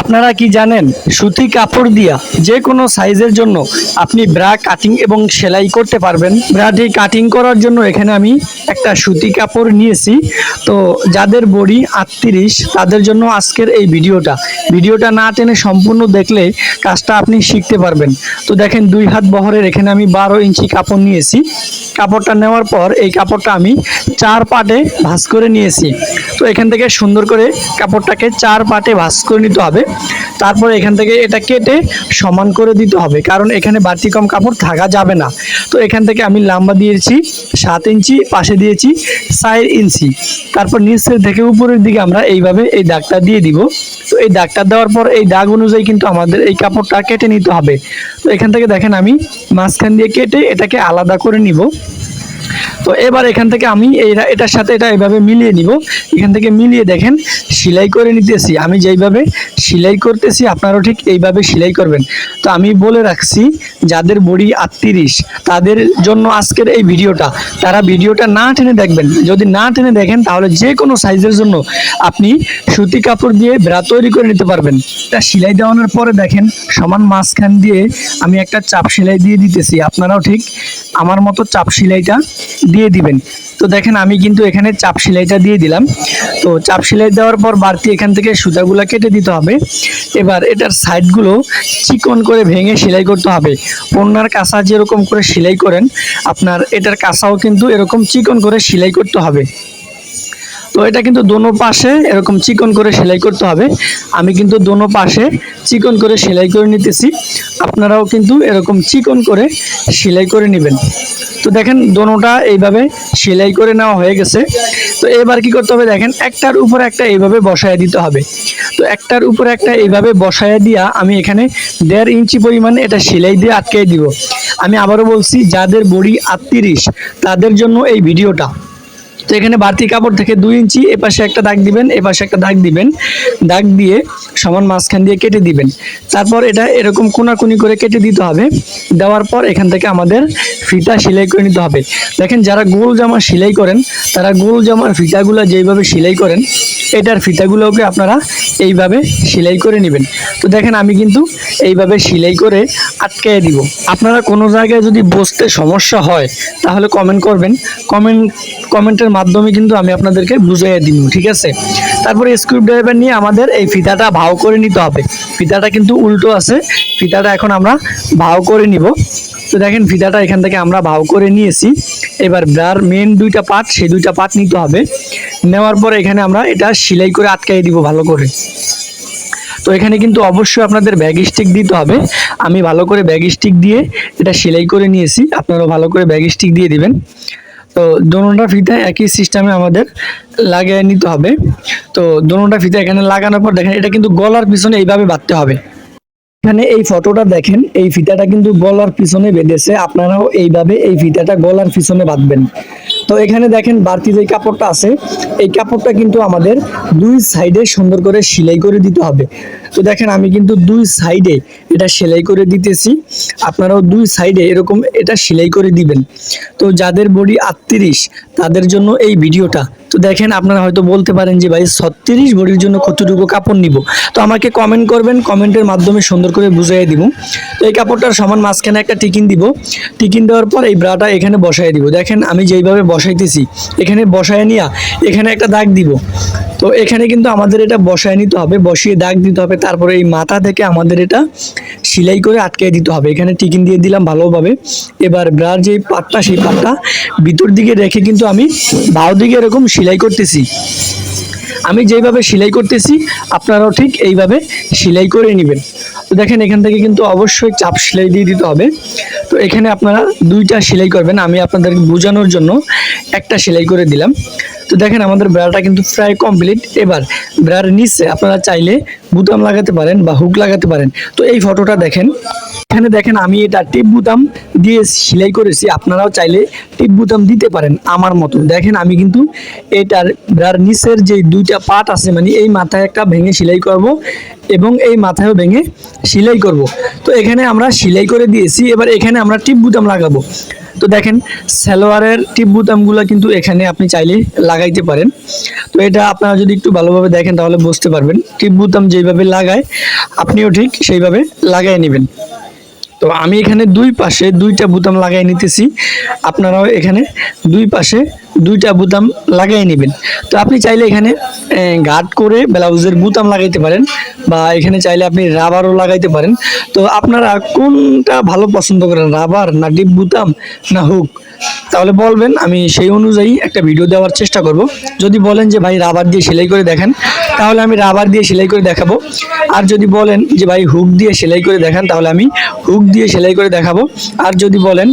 আপনারা কি জানেন, সুতি কাপড় দিয়া যে কোনো সাইজের জন্য আপনি ব্রা কাটিং এবং সেলাই করতে পারবেন। ব্রাটি কাটিং করার জন্য এখানে আমি একটা সুতি কাপড় নিয়েছি। তো যাদের বডি আটত্রিশ, তাদের জন্য আজকের এই ভিডিওটা। ভিডিওটা না টেনে সম্পূর্ণ দেখলে কাজটা আপনি শিখতে পারবেন। তো দেখেন, দুই হাত বহরের এখানে আমি বারো ইঞ্চি কাপড় নিয়েছি। কাপড়টা নেওয়ার পর এই কাপড়টা আমি চার পাটে ভাঁজ করে নিয়েছি। তো এখান থেকে সুন্দর করে কাপড়টাকে চার পাটে ভাঁজ করে নিতে হবে। তারপর এখান থেকে এটা কেটে সমান করে দিতে হবে, কারণ এখানে বাড়তি কম কাপড় থাকা যাবে না। তো এখান থেকে আমি লম্বা দিয়েছি, সাত ইঞ্চি, পাশে দিয়েছি চার ইঞ্চি। তারপর নিচের থেকে উপরের দিকে আমরা এইভাবে এই দাগটা দিয়ে দিব। তো এই দাগটা দেওয়ার পর এই দাগ অনুযায়ী কিন্তু আমাদের এই কাপড়টা কেটে নিতে হবে। তো এখান থেকে দেখেন আমি মাঝখান দিয়ে কেটে এটাকে আলাদা করে নিব। তো এবার এখান থেকে আমি এই এটার সাথে এটা এভাবে মিলিয়ে নিব। এখান থেকে মিলিয়ে দেখেন, সেলাই করে নিতেছি। আমি যেইভাবে সেলাই করতেছি, আপনারাও ঠিক এইভাবে সেলাই করবেন। তো আমি বলে রাখছি, যাদের বডি আটত্রিশ, তাদের জন্য আজকের এই ভিডিওটা। তারা ভিডিওটা না টেনে দেখবেন। যদি না টেনে দেখেন, তাহলে যে কোনো সাইজের জন্য আপনি সুতি কাপড় দিয়ে ব্রা তৈরি করে নিতে পারবেন। এটা সেলাই দেওয়ানোর পরে দেখেন, সমান মাঝখান দিয়ে আমি একটা চাপ সেলাই দিয়ে দিতেছি। আপনারাও ঠিক আমার মতো চাপ সেলাইটা দিয়ে দিবেন। তো দেখেন, আমি কিন্তু এখানে চাপ সেলাইটা দিয়ে দিলাম। তো চাপ সেলাই দেওয়ার পর বাড়তি এখান থেকে সুতাগুলো কেটে দিতে হবে। এবার এটার সাইডগুলো চিকন করে ভেঙে সেলাই করতে হবে। পণ্যার কাঁচা যেরকম করে সেলাই করেন, আপনার এটার কাঁচাও কিন্তু এরকম চিকন করে সেলাই করতে হবে। তো এটা কিন্তু দোনো পাশে এরকম চিকন করে সেলাই করতে হবে। আমি কিন্তু দোনো পাশে চিকন করে সেলাই করে নিতেছি। আপনারাও কিন্তু এরকম চিকন করে সেলাই করে নেবেন। তো দেখেন দোনোটা এইভাবে সেলাই করে নেওয়া হয়ে গেছে। তো এবার কি করতে হবে দেখেন, একটার উপর একটা এইভাবে বসায় দিতে হবে। তো একটার উপর একটা এইভাবে বসায় দিয়া আমি এখানে দেড় ইঞ্চি পরিমাণ এটা সেলাই দিয়ে আটকে দিব। আমি আবারও বলছি, যাদের বডি আটত্রিশ, তাদের জন্য এই ভিডিওটা। তো এখানে বাড়তি কাপড় থেকে দুই ইঞ্চি এপাশে একটা দাগ দিবেন এপাশে একটা দাগ দিবেন। দাগ দিয়ে সমান মাঝখান দিয়ে কেটে দিবেন। তারপর এটা এরকম কোনাকুনি করে কেটে দিতে হবে। দেওয়ার পর এখান থেকে আমাদের ফিতা সেলাই করে নিতে হবে। দেখেন, যারা গোল জামা সেলাই করেন, তারা গোল জামার ফিতাগুলো যেইভাবে সেলাই করেন, এটার ফিতাগুলোকে আপনারা এইভাবে সেলাই করে নেবেন। তো দেখেন, আমি কিন্তু এইভাবে সেলাই করে আটকায় দিব। আপনারা কোনো জায়গায় যদি বসতে সমস্যা হয়, তাহলে কমেন্ট করবেন। কমেন্ট কমেন্টের মাধ্যমে কিন্তু আমি আপনাদেরকে বুঝিয়ে দিব, ঠিক আছে? তারপরে স্ক্রু ড্রাইভার নিয়ে আমাদের এই ফিতাটা ভাও করে নিতে হবে। ফিতাটা কিন্তু উল্টো আছে, ফিতাটা এখন আমরা ভাও করে নিব। তো দেখেন ফিতাটা এখান থেকে আমরা ভাও করে নিয়েছি। এবার ব্রার মেন দুইটা পার্ট সেই দুইটা পার্ট নিতে হবে। নেওয়ার পরে এখানে আমরা এটা সেলাই করে আটকাই দিব ভালো করে। তো এখানে কিন্তু অবশ্যই আপনাদের ব্যাগ স্টিক দিতে হবে। আমি ভালো করে ব্যাগ স্টিক দিয়ে এটা সেলাই করে নিয়েছি। আপনারাও ভালো করে ব্যাগ স্টিক দিয়ে দিবেন। তো দোনোটা ফিতা একই সিস্টেমে আমাদের লাগিয়ে নিতে হবে। তো দোনোটা ফিতা এখানে লাগানোর পর দেখেন, এটা কিন্তু গলার পিছনে এইভাবে বাঁধতে হবে। এখানে এই ফটোটা দেখেন, এই ফিতাটা কিন্তু গলার পিছনে বেঁধেছে। আপনারাও এইভাবে এই ফিতাটা গলার পিছনে বাঁধবেন। তো এখানে দেখেন, বাড়তি যে কাপড়টা আছে, এই কাপড়টা কিন্তু আমাদের দুই সাইডে সুন্দর করে সেলাই করে দিতে হবে। তো দেখেন, আমি কিন্তু দুই সাইডে এটা সেলাই করে দিতেছি। আপনারাও দুই সাইডে এরকম এটা সেলাই করে দিবেন। তো যাদের বডি আটত্রিশ, তাদের জন্য এই ভিডিওটা তো দেখেন আপনারা হয়তো বলতে পারেন যে ভাই ছত্রিশ ভরির জন্য কতটুকু কাপড় নিব? তো আমাকে কমেন্ট করবেন কমেন্টের মাধ্যমে সুন্দর করে বুঝাই দিব। তো এই কাপড়টার সমান মাঝখানে একটা টিকিন দিব। টিকিন দেওয়ার পর এই ব্রাটা এখানে বসাই দিব। দেখেন আমি যেইভাবে বসাইতেছি, এখানে বসায় নিয়া এখানে একটা দাগ দিব। তো এখানে কিন্তু আমাদের এটা বসায় নিতে হবে, বসিয়ে দাগ দিতে হবে, তারপরে এই মাথা থেকে আমাদের এটা সেলাই করে আটকে দিতে হবে। এখানে টিকিন দিয়ে দিলাম ভালোভাবে। এবার ব্রার যে পাটটা, সেই পাটটা ভিতর দিকে রেখে কিন্তু আমি বাউ দিকে এরকম সেলাই করতেছি। আমি যেইভাবে সেলাই করতেছি, আপনারাও ঠিক এইভাবে সেলাই করে নেবেন। তো দেখেন, এখান থেকে কিন্তু অবশ্যই চাপ সেলাই দিয়ে দিতে হবে। তো এখানে আপনারা দুইটা সেলাই করবেন, আমি আপনাদেরকে বোঝানোর জন্য একটা সেলাই করে দিলাম। তো দেখেন, আমাদের ব্রাটা কিন্তু প্রায় কমপ্লিট এবার ব্রার নিচে আপনারা চাইলে বুতাম লাগাতে পারেন বা হুক লাগাতে পারেন। তো এই ফটোটা দেখেন। এখানে দেখেন, আমি এটা টিপ বুতাম দিয়ে সেলাই করেছি। আপনারাও চাইলে টিপ বুতাম দিতে পারেন আমার মতো দেখেন, আমি কিন্তু এটার ব্রার নিচের যে দুইটা পার্ট আছে মানে এই মাথায় একটা ভেঙে সেলাই করব। এবং এই মাথায়ও ভেঙে সেলাই করব। তো এখানে আমরা সেলাই করে দিয়েছি, এবার এখানে আমরা টিপ বুতাম লাগাবো। তো দেখেন, সালোয়ারের টিপ বুতামগুলো কিন্তু এখানে আপনি চাইলে লাগাইতে পারেন। তো এটা আপনারা যদি একটু ভালোভাবে দেখেন, তাহলে বুঝতে পারবেন। টিপ বুতাম যেইভাবে লাগায়, আপনিও ঠিক সেইভাবে লাগাই নেবেন। তো আমি এখানে দুই পাশে দুইটা বুতাম লাগাই নিতেছি। আপনারাও এখানে দুই পাশে দুইটা বুতাম লাগাই নেবেন। তো আপনি চাইলে এখানে গার্ড করে ব্লাউজের বুতাম লাগাইতে পারেন বা এখানে চাইলে আপনি রাবারও লাগাইতে পারেন। তো আপনারা কোনটা ভালো পছন্দ করেন, রাবার না ডিপ বুতাম না হুক? তাহলে বলবেন, আমি সেই অনুযায়ী একটা ভিডিও দেওয়ার চেষ্টা করব। যদি বলেন যে, ভাই রাবার দিয়ে সেলাই করে দেখেন, তাহলে আমি রাবার দিয়ে সেলাই করে দেখাবো। আর যদি বলেন যে, ভাই হুক দিয়ে সেলাই করে দেখান, তাহলে আমি হুক দিয়ে সেলাই করে দেখাবো। আর যদি বলেন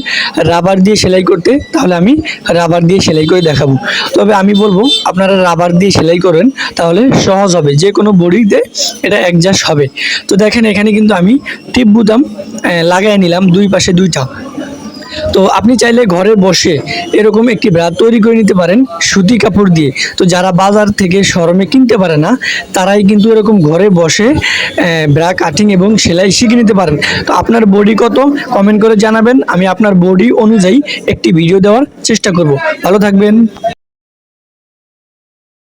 রাবার দিয়ে সেলাই করতে, তাহলে আমি রাবার দিয়ে সেলাই করে দেখাবো। তবে আমি বলব, আপনারা রাবার দিয়ে সেলাই করেন, তাহলে সহজ হবে। যে কোনো বডিতে এটা অ্যাডজাস্ট হবে। তো দেখেন, এখানে কিন্তু আমি টিপ বুতাম লাগাই নিলাম দুই পাশে দুইটা। তো আপনি চাইলে ঘরে বসে এরকম একটি ব্রা তৈরি করে নিতে পারেন সুতি কাপড় দিয়ে। তো যারা বাজার থেকে শরমে কিনতে পারে না, তারাই কিন্তু এরকম ঘরে বসে ব্রা কাটিং এবং সেলাই শিখে নিতে পারেন। তো আপনার বডি কত? কমেন্ট করে জানাবেন। আমি আপনার বডি অনুযায়ী একটি ভিডিও দেওয়ার চেষ্টা করব। ভালো থাকবেন।